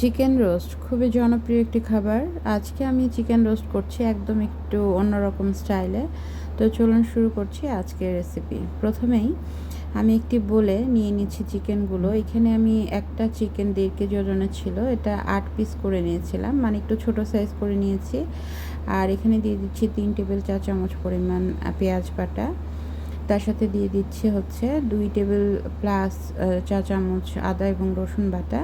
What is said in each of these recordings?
Chicken roast খুবই জনপ্রিয় একটি খাবার। আজকে আমি চিকেন রোস্ট করছি একদম একটু অন্যরকম স্টাইলে তো চলুন শুরু করছি আজকের রেসিপি প্রথমেই আমি একটি বলে নিয়ে নিচ্ছি চিকেনগুলো এখানে আমি একটা চিকেন দেড় কেজি ওজনের ছিল, এটা আট পিস করে নিয়েছিলাম। মানে একটু ছোট সাইজ করে নিয়েছি। আর এখানে দিয়ে দিচ্ছি তিন টেবিল চা চামচ পরিমাণ পেঁয়াজ বাটা। তার সাথে দিয়ে দিচ্ছি হচ্ছে দুই টেবিল প্লাস চা চামচ আদা এবং রসুন বাটা।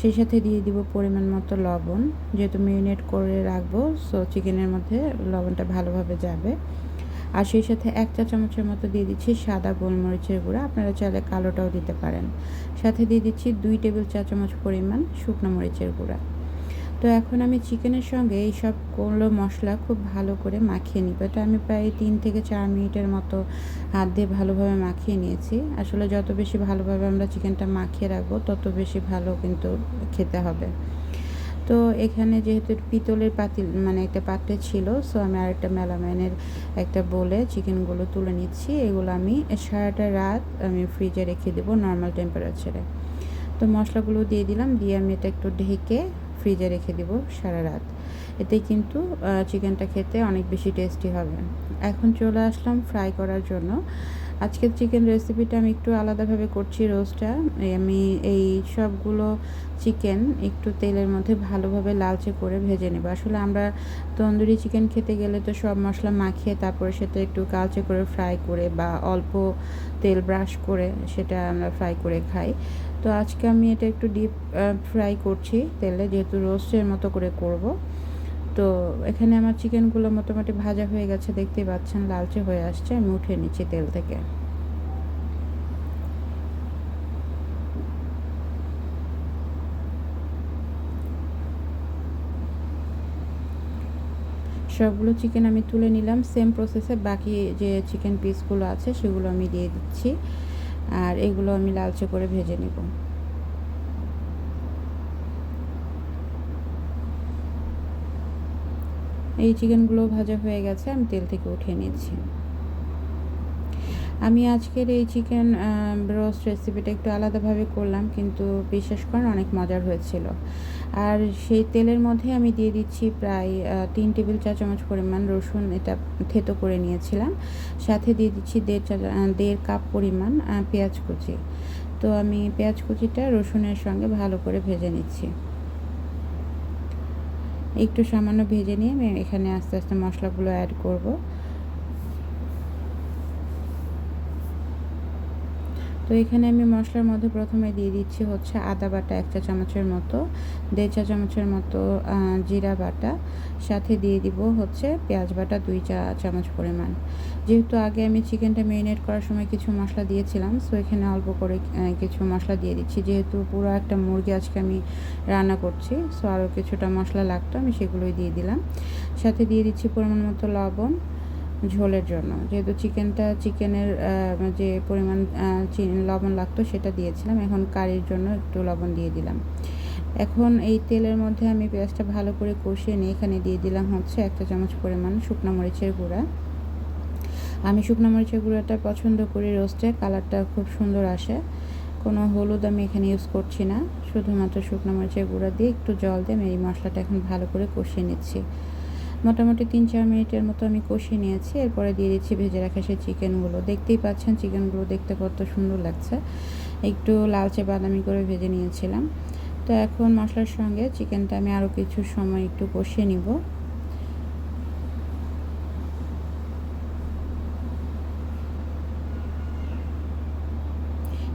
সেই সাথে দিয়ে দিব পরিমাণ মতো লবণ। যেহেতু মেরিনেট করে রাখব সো চিকেনের মধ্যে লবণটা ভালোভাবে যাবে। আর সেই সাথে এক চা চামচের মতো দিয়ে দিচ্ছি সাদা গোলমরিচের গুঁড়া। আপনারা চাইলে কালোটাও দিতে পারেন। সাথে দিয়ে দিচ্ছি দুই টেবিল চা চামচ পরিমাণ শুকনো মরিচের গুঁড়া। তো এখন আমি চিকেনের সঙ্গে এই সবগুলো মশলা খুব ভালো করে মাখিয়ে নিব। এটা আমি প্রায় তিন থেকে চার মিনিটের মতো হাত দিয়ে ভালোভাবে মাখিয়ে নিয়েছি। আসলে যত বেশি ভালোভাবে আমরা চিকেনটা মাখিয়ে রাখব, তত বেশি ভালো কিন্তু খেতে হবে। তো এখানে যেহেতু পিতলের পাতিল মানে একটা পাত্রে ছিল সো আমি আরেকটা মেলামাইনের একটা বলে চিকেনগুলো তুলে নিচ্ছি। এগুলো আমি সারাটা রাত আমি ফ্রিজে রেখে দেবো নর্মাল টেম্পারেচারে তো মশলাগুলো দিয়ে দিলাম, দিয়ে আমি এটা একটু ঢেকে ফ্রিজে রেখে দিব সারা রাত। এতে কিন্তু চিকেনটা খেতে অনেক বেশি টেস্টি হবে। এখন চলে আসলাম ফ্রাই করার জন্য। আজকের চিকেন রেসিপিটা আমি একটু আলাদাভাবে করছি রোস্টটা আমি এই সবগুলো চিকেন একটু তেলের মধ্যে ভালোভাবে লালচে করে ভেজে নেব। আসলে আমরা তন্দুরি চিকেন খেতে গেলে তো সব মশলা মাখিয়ে তারপরে সেটা একটু কালচে করে ফ্রাই করে বা অল্প তেল ব্রাশ করে সেটা আমরা ফ্রাই করে খাই। তো আজকে আমি এটা একটু ডিপ ফ্রাই করছি তেলে, যেহেতু রোস্টের মতো করে করব। তো এখানে আমার চিকেনগুলো মোটামুটি ভাজা হয়ে গেছে, দেখতেই পাচ্ছেন, লালচে হয়ে আসছে, আমি উঠে নিচ্ছি তেল থেকে। সবগুলো চিকেন আমি তুলে নিলাম সেম প্রসেসে বাকি যে চিকেন পিসগুলো আছে, সেগুলো আমি দিয়ে দিচ্ছি, আর এগুলো আমি লালচে করে ভেজে নেব। এই চিকেনগুলো ভাজা হয়ে গেছে, আমি তেল থেকে উঠিয়ে নিচ্ছি। আমি আজকের এই চিকেন রোস্ট রেসিপিটা একটু আলাদাভাবে করলাম, কিন্তু বিশ্বাস করেন অনেক মজার হয়েছিল। আর সেই তেলের মধ্যে আমি দিয়ে দিচ্ছি প্রায় তিন টেবিল চা চামচ পরিমাণ রসুন, এটা থেতো করে নিয়েছিলাম। সাথে দিয়ে দিচ্ছি দেড় চা দেড় কাপ পরিমাণ পেঁয়াজ কুচি। তো আমি পেঁয়াজ কুচিটা রসুনের সঙ্গে ভালো করে ভেজে নিচ্ছি। একটু সামান্য ভেজে নিয়ে আমি এখানে আস্তে আস্তে মশলাগুলো অ্যাড করব। তো এখানে আমি মশলার মধ্যে প্রথমে দিয়ে দিচ্ছি হচ্ছে আদা বাটা এক চা চামচের মতো, দেড় চা চামচের মতো জিরা বাটা। সাথে দিয়ে দিব হচ্ছে পেঁয়াজ বাটা দুই চা চামচ পরিমাণ। যেহেতু আগে আমি চিকেনটা মেরিনেট করার সময় কিছু মশলা দিয়েছিলাম সো এখানে অল্প করে কিছু মশলা দিয়ে দিচ্ছি। যেহেতু পুরো একটা মুরগি আজকে আমি রান্না করছি সো আরও কিছুটা মশলা লাগতো, আমি সেগুলোই দিয়ে দিলাম। সাথে দিয়ে দিচ্ছি পরিমাণ মতো লবণ ঝোলের জন্য। যেহেতু চিকেনটা, চিকেনের যে পরিমাণ লবণ লাগতো সেটা দিয়েছিলাম। এখন কারির জন্য একটু লবণ দিয়ে দিলাম। এখন এই তেলের মধ্যে আমি পেঁয়াজটা ভালো করে কষিয়ে নিয়ে এখানে দিয়ে দিলাম হচ্ছে একটা চামচ পরিমাণ শুকনো মরিচের গুঁড়া। আমি শুকনো মরিচের গুঁড়াটা পছন্দ করি রোস্টে, কালারটা খুব সুন্দর আসে। কোনো হলুদ আমি এখানে ইউজ করছি না। শুধুমাত্র শুকনো মরিচের গুঁড়া দিয়ে একটু জল দিয়ে আমি এই মশলাটা এখন ভালো করে কষিয়ে নিচ্ছি। মোটামুটি তিন চার মিনিটের মতো আমি কষিয়ে নিয়েছি। এরপরে দিয়ে দিচ্ছি ভেজে রাখা সেই চিকেনগুলো। দেখতেই পাচ্ছেন চিকেনগুলো দেখতে কত সুন্দর লাগছে। একটু লালচে বাদামি করে ভেজে নিয়েছিলাম। তো এখন মশলার সঙ্গে চিকেনটা আমি আরও কিছু সময় একটু কষিয়ে নিব।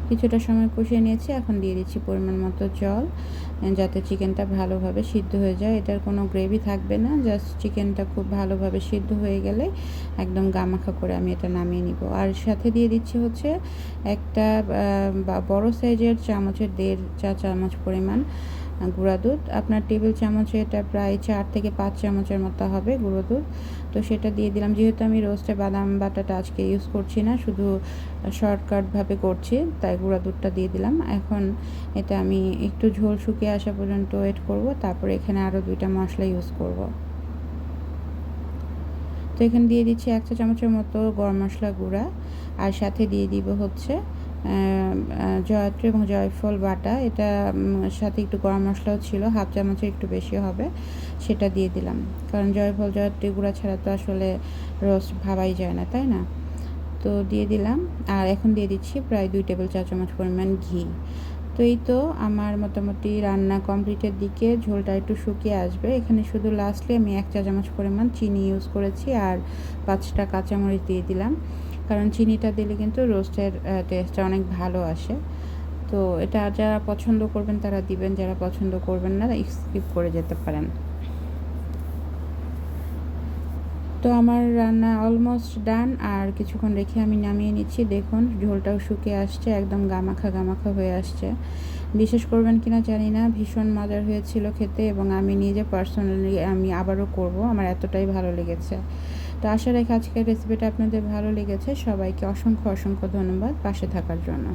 কিছুটা সময় কষিয়ে নিয়েছি। এখন দিয়ে দিচ্ছি পরিমাণ মতো জল। যাতে চিকেনটা ভালোভাবে সিদ্ধ হয়ে যায়। এটার কোনো গ্রেভি থাকবে না, জাস্ট চিকেনটা খুব ভালোভাবে সিদ্ধ হয়ে গেলে একদম গামাখা করে আমি এটা নামিয়ে নিব। আর সাথে দিয়ে দিচ্ছি হচ্ছে একটা বড় সাইজের চামচের দেড় চা চামচ পরিমাণ গুঁড়া দুধ। আপনার টেবিল চামচে এটা প্রায় চার থেকে পাঁচ চামচের মতো হবে গুঁড়ো দুধ। তো সেটা দিয়ে দিলাম। যেহেতু আমি রোস্টে বাদাম বাটাটা আজকে ইউজ করছি না, শুধু শর্টকাটভাবে করছি, তাই গুঁড়া দুধটা দিয়ে দিলাম। এখন এটা আমি একটু ঝোল শুকিয়ে আসা পর্যন্ত ওয়েট করব, তারপরে এখানে আরও দুইটা মশলা ইউজ করব। তো এখানে দিয়ে দিচ্ছি এক চা চামচের মতো গরম মশলা গুঁড়া, আর সাথে দিয়ে দিব হচ্ছে জয়ত্রী এবং জয়ফল বাটা। এটা সাথে একটু গরম মশলাও ছিল, হাফ চামচের একটু বেশি হবে, সেটা দিয়ে দিলাম। কারণ জয়ফল, জয়ত্রী গুঁড়া ছাড়া তো আসলে রোস্ট ভাবাই যায় না, তাই না? তো দিয়ে দিলাম। আর এখন দিয়ে দিচ্ছি প্রায় দুই টেবিল চা চামচ পরিমাণ ঘি। তো এই তো আমার মোটামুটি রান্না কমপ্লিটের দিকে, ঝোলটা একটু শুকিয়ে আসবে। এখানে শুধু লাস্টলি আমি এক চা চামচ পরিমাণ চিনি ইউজ করেছি, আর পাঁচটা কাঁচামরিচ দিয়ে দিলাম। কারণ চিনিটা দিলে কিন্তু রোস্টের টেস্টটা অনেক ভালো আসে। তো এটা যারা পছন্দ করবেন তারা দিবেন, যারা পছন্দ করবেন না স্কিপ করে যেতে পারেন। তো আমার রান্না অলমোস্ট ডান আর কিছুক্ষণ রেখে আমি নামিয়ে নিচ্ছি। দেখুন, ঝোলটাও শুকিয়ে আসছে, একদম গামাখা গামাখা হয়ে আসছে। বিশেষ করবেন কিনা জানি না, ভীষণ মজার হয়েছিল খেতে, এবং আমি নিজে পার্সোনালি আমি আবারও করব, আমার এতটাই ভালো লেগেছে। তো আশা রাখি আজকের রেসিপিটা আপনাদের ভালো লেগেছে। সবাইকে অসংখ্য অসংখ্য ধন্যবাদ পাশে থাকার জন্য।